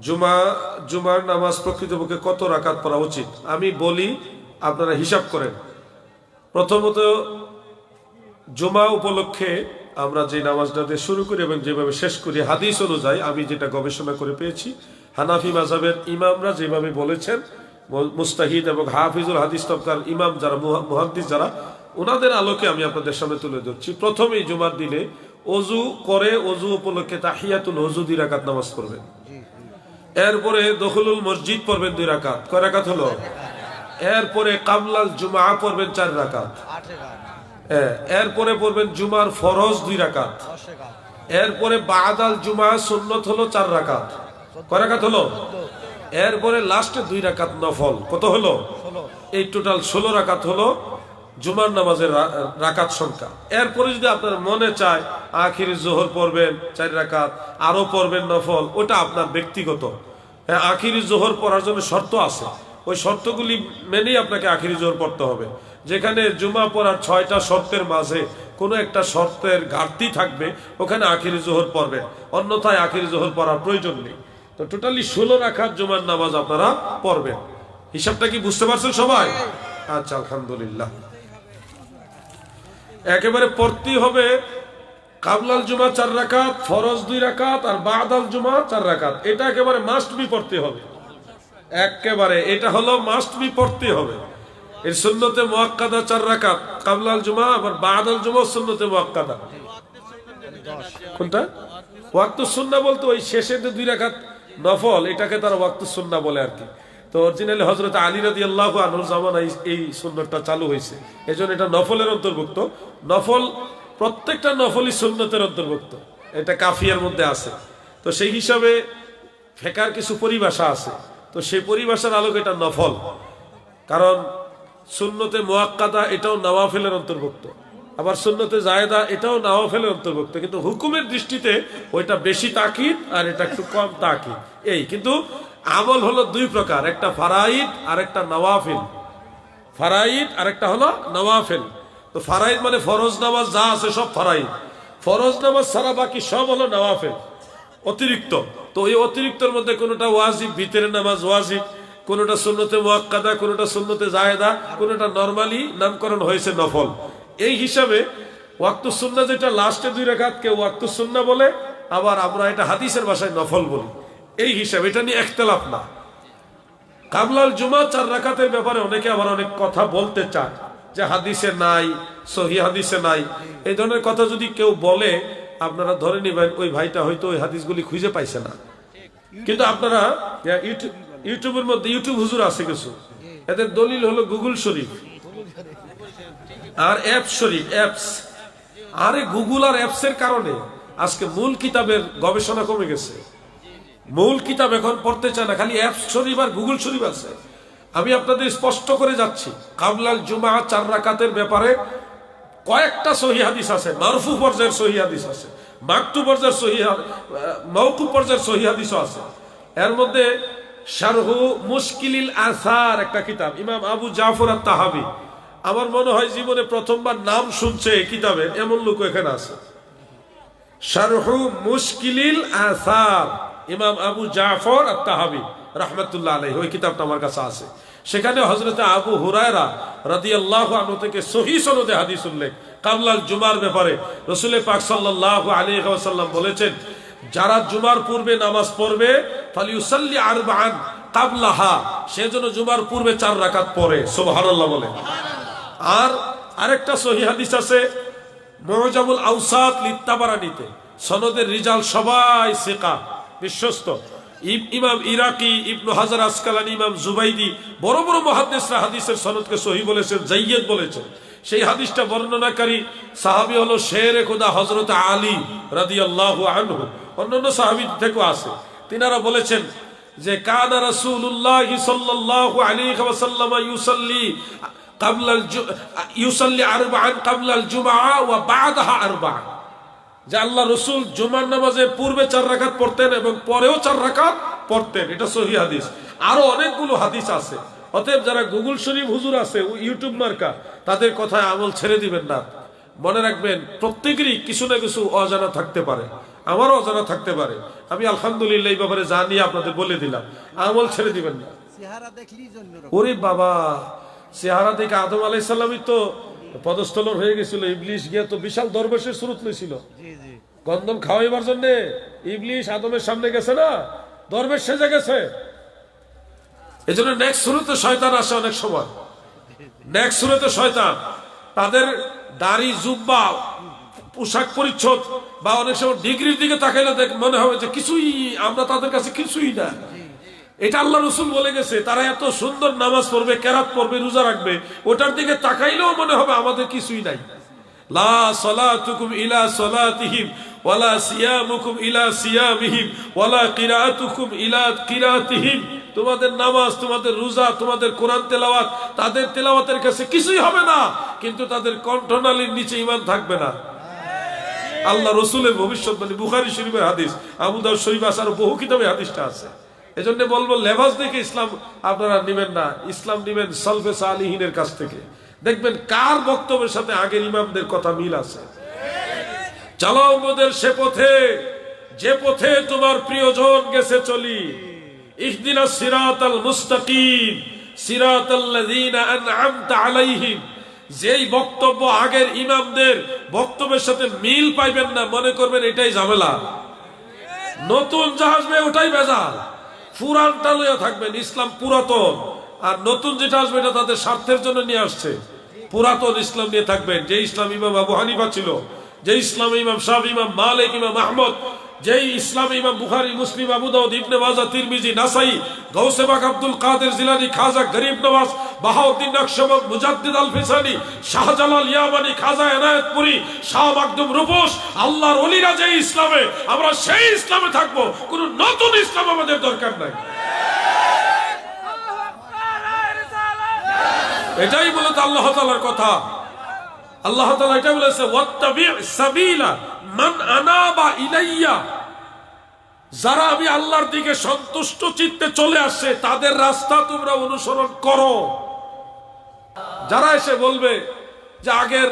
জুমা, জুমার নামাজ প্রকৃতপক্ষে কত রাকাত পড়া উচিত? আমি বলি, আপনারা হিসাব করেন। প্রথমত, জুমা উপলক্ষে আমরা যে নামাজটা দিয়ে শুরু করি এবং যেভাবে শেষ করি, হাদিস অনুযায়ী আমি যেটা গবেষণা করে পেয়েছি, হানাফি মাজাবের ইমামরা যেভাবে বলেছেন, মুস্তাহিদ এবং হাফিজুল হাদিস তবকার ইমাম যারা, মুহা- মুহাদ্দিস যারা, ওনাদের আলোকে আমি আপনাদের সামনে তুলে ধরছি। প্রথমেই জুমার দিনে অজু করে, অজু উপলক্ষে তাহিয়াতুল অজু দুই রাকাত নামাজ পড়বেন। এরপরে দখলুল মসজিদ পড়বেন দুই রাকাত। কয় রাকাত হলো? এরপরে কামলাল জুমা পড়বেন চার রাকাত। এরপরে পড়বেন জুমার ফরজ দুই রাকাত। এরপরে বাদাল জুমা সুন্নত হলো চার রাকাত। কয় রাকাত হলো? এরপরে লাস্টে দুই রাকাত নফল। কত হলো? এই টোটাল ষোলো রাকাত হলো জুমার নামাজের রাকাত সংখ্যা। এরপরে যদি আপনার মনে চায়, আখিরি জোহর পড়বেন চার রাকাত আরও পড়বেন নফল, ওটা আপনার ব্যক্তিগত। হ্যাঁ আখিরি জোহর পড়ার জন্য শর্ত আছে। ওই শর্তগুলি মেনেই আপনাকে আখিরি জোহর পড়তে হবে। যেখানে জুমা পড়ার ছয়টা শর্তের মাঝে কোনো একটা শর্তের ঘাটতি থাকবে, ওখানে আখিরি জোহর পড়বেন। অন্যথায় আখিরি জোহর পড়ার প্রয়োজন নেই। তো টোটালি ষোলো রাখার জুমার নামাজ আপনারা পড়বেন। হিসাবটা কি বুঝতে পারছেন সবাই? আচ্ছা আলহামদুলিল্লাহ। একেবারে পড়তেই হবে। কাবলাল জুমা চার রাকাত, ফরজ দুই রাকাত আর বাদাল জুমা চার রাকাত। এটা একেবারে মাস্ট বি পড়তে হবে। একেবারে, এটা হলো মাস্ট বি পড়তে হবে। এর সুন্নতে মোয়াক্কাদা চার রাকাত, কাবলাল জুমা, আবার বাদাল জুমা সুন্নতে মোয়াক্কাদা। কোনটা? ওয়াক্ত সুন্না বলতে ওই শেষে যে দুই রাকাত নফল, এটাকে তারা ওয়াক্ত সুন্না বলে আর কি। তো অরিজিনালি হজরত আলী রাদি আল্লাহ আনুর জামানা এই সুন্নতটা চালু হয়েছে। এই এটা নফলের অন্তর্ভুক্ত। নফল, প্রত্যেকটা নফলই সুন্নতের অন্তর্ভুক্ত। এটা কাফিয়ার মধ্যে আছে। তো সেই হিসাবে ফেকার কিছু পরিভাষা আছে। তো সেই পরিভাষার আলোকে এটা নফল। কারণ সুন্নতে মোয়াক্কাদা এটাও নওয়াফেলের অন্তর্ভুক্ত। আবার সুন্নতে জায়দা এটাও নওয়াফেলের অন্তর্ভুক্ত। কিন্তু হুকুমের দৃষ্টিতে ওইটা বেশি তাকিদ আর এটা একটু কম তাকিদ। এই, কিন্তু আমল হলো দুই প্রকার, একটা ফারাইদ আর একটা নওয়াফিল। ফারাইদ আর একটা হলো নওয়াফেল। তো ফারাইদ মানে ফরজ নামাজ যা আছে সব ফারাইদ। ফরজ নামাজ ছাড়া বাকি সব হলো নওয়াফেল, অতিরিক্ত। তো এই অতিরিক্তর মধ্যে কোনোটা ওয়াজিব, ভিতরের নামাজ ওয়াজিব, কোনোটা সুন্নতে মোয়াক্কাদা, কোনোটা সুন্নতে জায়েদা, কোনোটা নর্মালি নামকরণ হয়েছে নফল। এই হিসাবে ওয়াক্ত সুন্না যেটা, লাস্টে দুই রেখাত কেউ বলে, আবার আমরা এটা হাদিসের ভাষায় নফল বলি। এই হিসাবে, এটা নিয়ে একতলাফ না। কাবলাল জুমা চার রাকাতের ব্যাপারে অনেকে আবার অনেক কথা বলতে চায় যে হাদিসে নাই, সহি হাদিসে নাই। এই ধরনের কথা যদি কেউ বলে, আপনারা ধরে নিবেন ওই ভাইটা হয়তো ওই হাদিসগুলি খুঁজে পাইছে না। কিন্তু আপনারা ইউটিউবের মধ্যে, ইউটিউব হুজুর আছে কিছু। এদের দলিল হলো গুগল শরীফ আর অ্যাপ শরীফ, অ্যাপস। আরে গুগল আর অ্যাপস এর কারণে আজকে মূল কিতাবের গবেষণা কমে গেছে। মূল কিতাব এখন পড়তে চায় না, খালি অ্যাপস শরীফ আর গুগল শরীফ আছে। আমি আপনাদের স্পষ্ট করে যাচ্ছি, কাবলাল জুমা চার রাকাতের ব্যাপারে কয়েকটা সহি হাদিস আছে, মারফু পর্যায়ের সহি হাদিস আছে মাকটু পর্যায়ের সহি মৌকু পর্যায়ের সহি হাদিসও আছে। এর মধ্যে শারহু মুশকিলিল আসার একটা কিতাব, ইমাম আবু জাফর আর তাহাবি আমার মনে হয় জীবনে প্রথমবার নাম শুনছে এই কিতাবের, এমন লোক এখানে আছে। শারহু মুশকিলিল আসার। ইমাম আবু জাফর আর তাহাবি রহমতুল্লাহ আলাই ওই কিতাবটা আমার কাছে আছে। সেখানে হজরত আবু হুরায়রা রাদি আল্লাহ থেকে সহি সনদে হাদিস উল্লেখ। কাবলাল জুমার ব্যাপারে রসুলের পাক সাল্লাহ আলী সাল্লাম বলেছেন, যারা জুমার পূর্বে নামাজ পড়বে, ফালিউসাল্লি আরবান কাবলাহা সে যেন জুমার পূর্বে চার রাকাত পড়ে, সুবহানাল্লাহ বলে। আর আরেকটা সহি হাদিস আছে মহজাবুল আউসাদ লিত্তাবারানিতে সনদের রিজাল সবাই সেকা। বিশ্বস্ত। ইমাম ইরাকি, ইবনু হাজার আসকালানি, ইমাম জুবাইদি, বড় বড় মহাদেশরা হাদিসের সনদকে সহি বলেছেন, জাইয়েদ বলেছেন। সেই হাদিসটা বর্ণনাকারী সাহাবি হলো শের খুদা হজরত আলী রাদি আল্লাহ আনহু। অন্যান্য সাহাবি থেকেও আছে। তিনারা বলেছেন যে কাদা রাসূলুল্লাহ সাল্লাল্লাহু আলাইহি ওয়াসাল্লাম ইউসাল্লি ক্বাবলা ইউসাল্লি আরবাআন ক্বাবলা আল জুমআ ওয়া বা'দাহা আরবাআন। যে আল্লাহ রসুল জুমার নামাজের পূর্বে চার রাকাত পড়তেন এবং পরেও চার রাকাত পড়তেন। এটা সহি হাদিস। আরও অনেকগুলো হাদিস আছে। অতএব যারা গুগল শরীফ হুজুর আছে ইউটিউব মার্কা তাদের কথায় আমল ছেড়ে দিবেন না। মনে রাখবেন প্রত্যেকেরই কিছু না কিছু অজানা থাকতে পারে। আমারও অজানা থাকতে পারে। আমি আলহামদুলিল্লাহ এই ব্যাপারে জানি আপনাদের বলে দিলাম আমল ছেড়ে দিবেন না। ওরে বাবা চেহারা দেখে আদম আলাইসাল্লামই তো পদস্থলন হয়ে গেছিল। ইবলিশ গিয়ে তো বিশাল দরবেশের সুরত লইছিল। জি গন্ধম খাওয়াইবার জন্য ইবলিশ আদমের সামনে গেছে না? দরবেশ সেজে গেছে। এই জন্য নেক্সট শুরুতে শয়তান আসে অনেক সময়। নেক্সট শুরুতে শয়তান তাদের দাড়ি জুব্বা পোশাক পরিচ্ছদ বা অনেক সময় ডিগ্রির দিকে তাকাইলে দেখ মনে হবে যে কিছুই আমরা তাদের কাছে কিছুই না। এটা আল্লাহ রসুল বলে গেছে, তারা এত সুন্দর নামাজ পড়বে, কেরাত পড়বে, রোজা রাখবে, ওটার দিকে তাকাইলেও মনে হবে আমাদের কিছুই নাই। কোরআন তেলাওয়াত, তাদের তেলাওয়াতের কাছে কিছুই হবে না, কিন্তু তাদের কণ্ঠনালীর নিচে ইমান থাকবে না। আল্লাহ রসুলের ভবিষ্যৎবাণী, বুখারি শরীফের হাদিস, আবু দাউদ শরীফ আছে আরও বহু কিতাবে হাদিসটা আছে। এজন্য বলব লেবাস দেখে ইসলাম আপনারা নিবেন না। ইসলাম নিবেন সলফে সালিহিনের কাছ থেকে। দেখবেন কার বক্তব্যের সাথে আগের ইমামদের কথা মিল আছে। চালাও মোদের সে পথে, যে পথে তোমার প্রিয়জন গেছে চলি। ইহদিনা সিরাত আল মুস্তাকিম সিরাত আলাইহিম। যেই বক্তব্য আগের ইমামদের বক্তব্যের সাথে মিল পাইবেন না, মনে করবেন এটাই ঝামেলা। নতুন জাহাজ ওটাই বেজাল। পুরানটা লইয়া থাকবেন ইসলাম পুরাতন। আর নতুন যেটা আসবে, এটা তাদের স্বার্থের জন্য নিয়ে আসছে। পুরাতন ইসলাম নিয়ে থাকবেন। যে ইসলাম ইমাম আবু হানিফা ছিল, যে ইসলাম ইমাম শাহ, ইমাম মালিক, ইমাম আহমদ যেই ইসলাম ইমাম বুখারী, মুসলিম, আবু দাউদ, ইবনে মাজা তিরমিজি, নাসাই গৌসে পাক, আব্দুল কাদের জিলানী, খাজা গরিব নওয়াজ, বাহাউদ্দিন নকশবন্দ মুজাদ্দিদ আল ফিসানি শাহজালাল ইয়ামানি, খাজা এনায়েতপুরি, শাহ মাকদুম রূপস আল্লাহর ওলিরা যে ইসলামে, আমরা সেই ইসলামে থাকব। কোন নতুন ইসলাম আমাদের দরকার নাই। এটাই মূলত আল্লাহ তাআলার কথা। আল্লাহ তাআলা এটা বলেছে, ওয়াত্তাবি সাবিলা। যারা আমি আল্লাহর দিকে সন্তুষ্ট চিত্তে চলে আসছে, তাদের রাস্তা তোমরা অনুসরণ করো। যারা এসে বলবে যে আগের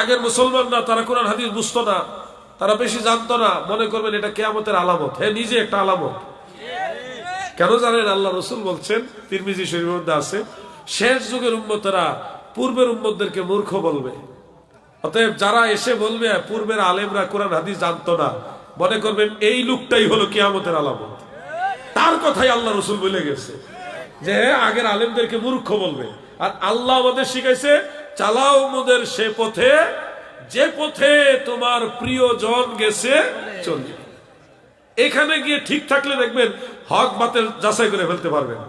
আগের মুসলমান না, তারা কোরআন, হাদিস বুঝতো না, তারা বেশি জানতো না, মনে করবেন এটা কেয়ামতের আলামত। হ্যাঁ নিজে একটা আলামত। কেন জানেন? আল্লাহ রসুল বলছেন, তিরমিজি শরীর মধ্যে আছে, শেষ যুগের উম্মতেরা পূর্বের উম্মতদেরকে মূর্খ বলবে। অতএব যারা এসে বলবে, পূর্বের আলেমরা কোরআন, হাদিস জানতো না, মনে করবেন এই লোকটাই হলো কিয়ামতের আলামত। তার কথাই আল্লাহ রসুল বলে গেছে যে, আগের আলেমদেরকে মূর্খ বলবে। আর আল্লাহ আমাদের শিখাইছে, চালাও মোদের সে পথে, যে পথে তোমার প্রিয়জন গেছে, চলবে। এখানে গিয়ে ঠিক থাকলে দেখবেন, হক বাতের যাচাই করে ফেলতে পারবেন।